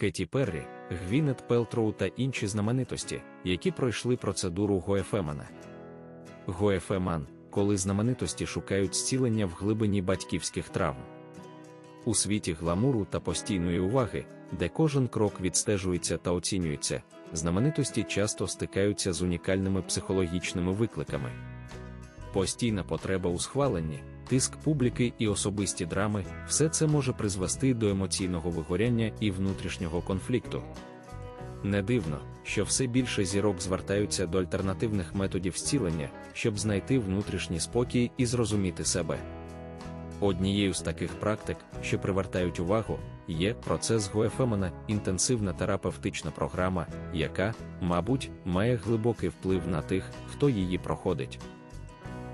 Кеті Перрі, Гвінет Пелтроу та інші знаменитості, які пройшли процедуру Гоефемана. Гоефеман, коли знаменитості шукають зцілення в глибині батьківських травм. У світі гламуру та постійної уваги, де кожен крок відстежується та оцінюється, знаменитості часто стикаються з унікальними психологічними викликами. Постійна потреба у схваленні, тиск публіки і особисті драми все це може призвести до емоційного вигоряння і внутрішнього конфлікту. Не дивно, що все більше зірок звертаються до альтернативних методів зцілення, щоб знайти внутрішній спокій і зрозуміти себе. Однією з таких практик, що привертають увагу, є процес Гоефемена, інтенсивна терапевтична програма, яка, мабуть, має глибокий вплив на тих, хто її проходить.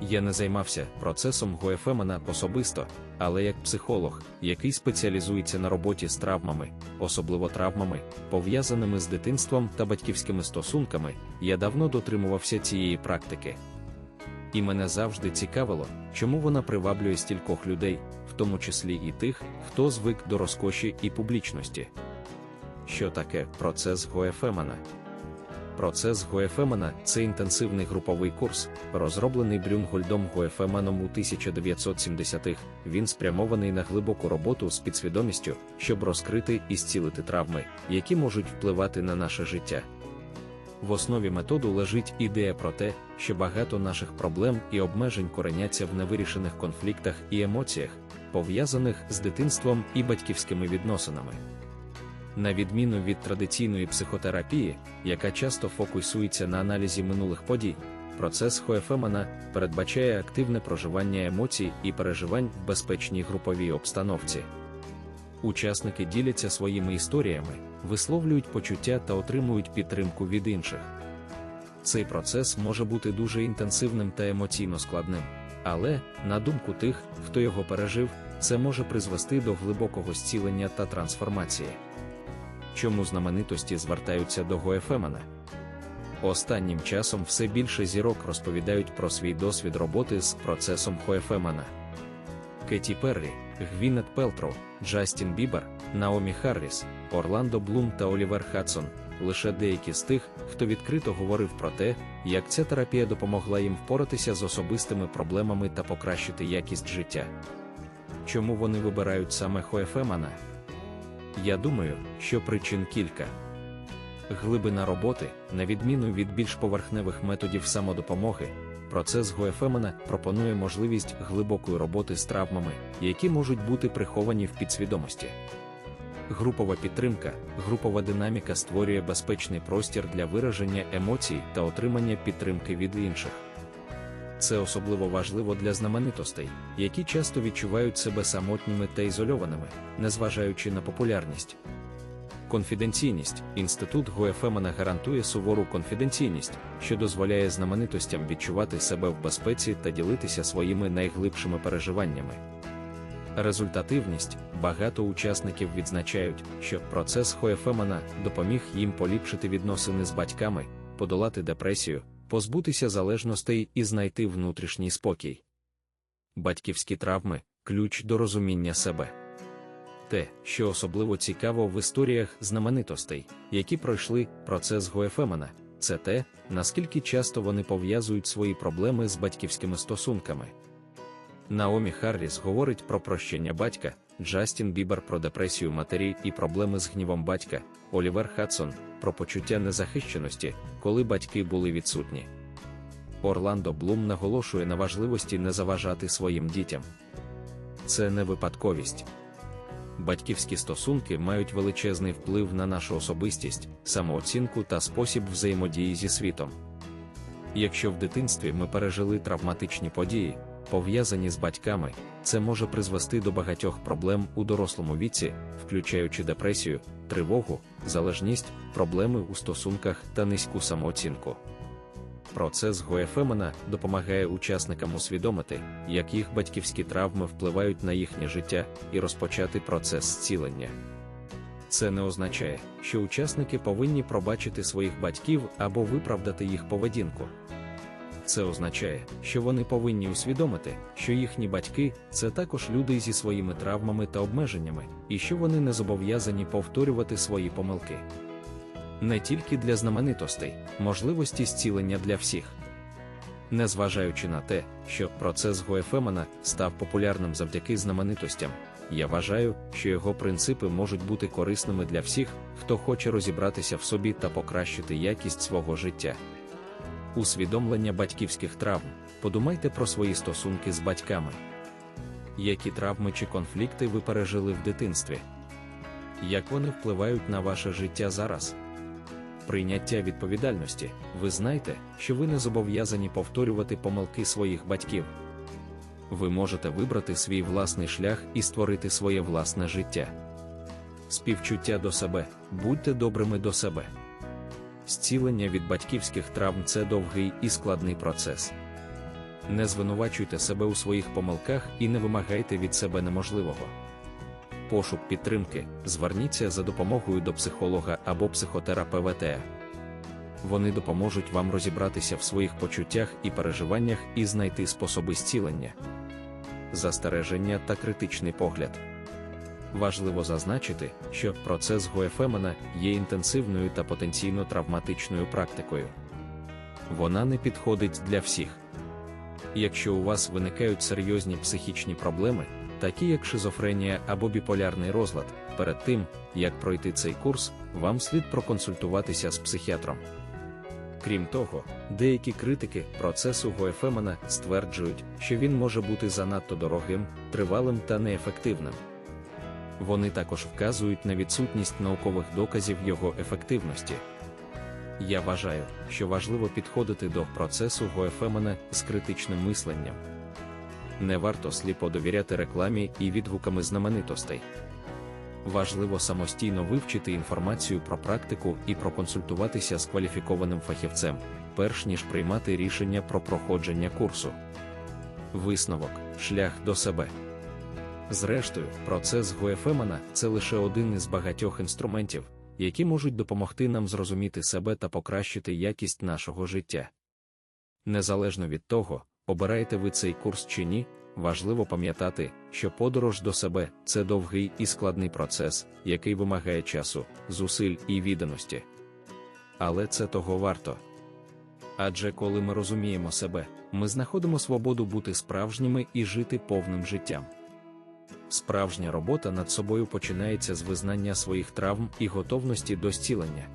Я не займався процесом Гоефемена особисто, але як психолог, який спеціалізується на роботі з травмами, особливо травмами, пов'язаними з дитинством та батьківськими стосунками, я давно дотримувався цієї практики. І мене завжди цікавило, чому вона приваблює стількох людей, в тому числі і тих, хто звик до розкоші і публічності. Що таке процес Гоефемена? Процес Гоефемена це інтенсивний груповий курс, розроблений Брюнгольдом Гоефеменом у 1970-х. Він спрямований на глибоку роботу з підсвідомістю, щоб розкрити і зцілити травми, які можуть впливати на наше життя. В основі методу лежить ідея про те, що багато наших проблем і обмежень кореняться в невирішених конфліктах і емоціях, пов'язаних з дитинством і батьківськими відносинами. На відміну від традиційної психотерапії, яка часто фокусується на аналізі минулих подій, процес Хоефемана передбачає активне проживання емоцій і переживань в безпечній груповій обстановці. Учасники діляться своїми історіями, висловлюють почуття та отримують підтримку від інших. Цей процес може бути дуже інтенсивним та емоційно складним, але, на думку тих, хто його пережив, це може призвести до глибокого зцілення та трансформації. Чому знаменитості звертаються до Гоефемена? Останнім часом все більше зірок розповідають про свій досвід роботи з процесом Хоефемена. Кеті Перрі, Гвінет Пелтроу, Джастін Бібер, Наомі Харріс, Орландо Блум та Олівер Хадсон лише деякі з тих, хто відкрито говорив про те, як ця терапія допомогла їм впоратися з особистими проблемами та покращити якість життя. Чому вони вибирають саме Хоефемана? Я думаю, що причин кілька. Глибина роботи, на відміну від більш поверхневих методів самодопомоги, процес Гоефемена пропонує можливість глибокої роботи з травмами, які можуть бути приховані в підсвідомості. Групова підтримка, групова динаміка створює безпечний простір для вираження емоцій та отримання підтримки від інших. Це особливо важливо для знаменитостей, які часто відчувають себе самотніми та ізольованими, незважаючи на популярність. Конфіденційність інститут Гоефемена гарантує сувору конфіденційність, що дозволяє знаменитостям відчувати себе в безпеці та ділитися своїми найглибшими переживаннями. Результативність багато учасників відзначають, що процес Хоефемена допоміг їм поліпшити відносини з батьками, подолати депресію, позбутися залежностей і знайти внутрішній спокій. Батьківські травми ключ до розуміння себе. Те, що особливо цікаво в історіях знаменитостей, які пройшли процес Гоефемена, це те, наскільки часто вони пов'язують свої проблеми з батьківськими стосунками. Наомі Харріс говорить про прощення батька, Джастін Бібер про депресію матері і проблеми з гнівом батька, Олівер Хадсон про почуття незахищеності, коли батьки були відсутні. Орландо Блум наголошує на важливості не заважати своїм дітям. Це не випадковість. Батьківські стосунки мають величезний вплив на нашу особистість, самооцінку та спосіб взаємодії зі світом. Якщо в дитинстві ми пережили травматичні події, пов'язані з батьками, це може призвести до багатьох проблем у дорослому віці, включаючи депресію, тривогу, залежність, проблеми у стосунках та низьку самооцінку. Процес Гоефемена допомагає учасникам усвідомити, як їх батьківські травми впливають на їхнє життя і розпочати процес зцілення. Це не означає, що учасники повинні пробачити своїх батьків або виправдати їх поведінку. Це означає, що вони повинні усвідомити, що їхні батьки це також люди зі своїми травмами та обмеженнями, і що вони не зобов'язані повторювати свої помилки. Не тільки для знаменитостей, можливості зцілення для всіх. Незважаючи на те, що процес Гоефемана став популярним завдяки знаменитостям, я вважаю, що його принципи можуть бути корисними для всіх, хто хоче розібратися в собі та покращити якість свого життя. Усвідомлення батьківських травм. Подумайте про свої стосунки з батьками. Які травми чи конфлікти ви пережили в дитинстві? Як вони впливають на ваше життя зараз? Прийняття відповідальності. Ви знаєте, що ви не зобов'язані повторювати помилки своїх батьків. Ви можете вибрати свій власний шлях і створити своє власне життя. Співчуття до себе, будьте добрими до себе. Зцілення від батьківських травм це довгий і складний процес. Не звинувачуйте себе у своїх помилках і не вимагайте від себе неможливого. Пошук підтримки, зверніться за допомогою до психолога або психотерапевта. Вони допоможуть вам розібратися в своїх почуттях і переживаннях і знайти способи зцілення. Застереження та критичний погляд. Важливо зазначити, що процес Гоефемена є інтенсивною та потенційно травматичною практикою. Вона не підходить для всіх. Якщо у вас виникають серйозні психічні проблеми, такі як шизофренія або біполярний розлад, перед тим, як пройти цей курс, вам слід проконсультуватися з психіатром. Крім того, деякі критики процесу Гоефемена стверджують, що він може бути занадто дорогим, тривалим та неефективним. Вони також вказують на відсутність наукових доказів його ефективності. Я вважаю, що важливо підходити до процесу Гоефемена з критичним мисленням. Не варто сліпо довіряти рекламі і відгуками знаменитостей. Важливо самостійно вивчити інформацію про практику і проконсультуватися з кваліфікованим фахівцем, перш ніж приймати рішення про проходження курсу. Висновок шлях до себе. Зрештою, процес Гоефемана це лише один із багатьох інструментів, які можуть допомогти нам зрозуміти себе та покращити якість нашого життя. Незалежно від того, обираєте ви цей курс чи ні, важливо пам'ятати, що подорож до себе це довгий і складний процес, який вимагає часу, зусиль і відданості. Але це того варто. Адже коли ми розуміємо себе, ми знаходимо свободу бути справжніми і жити повним життям. Справжня робота над собою починається з визнання своїх травм і готовності до зцілення.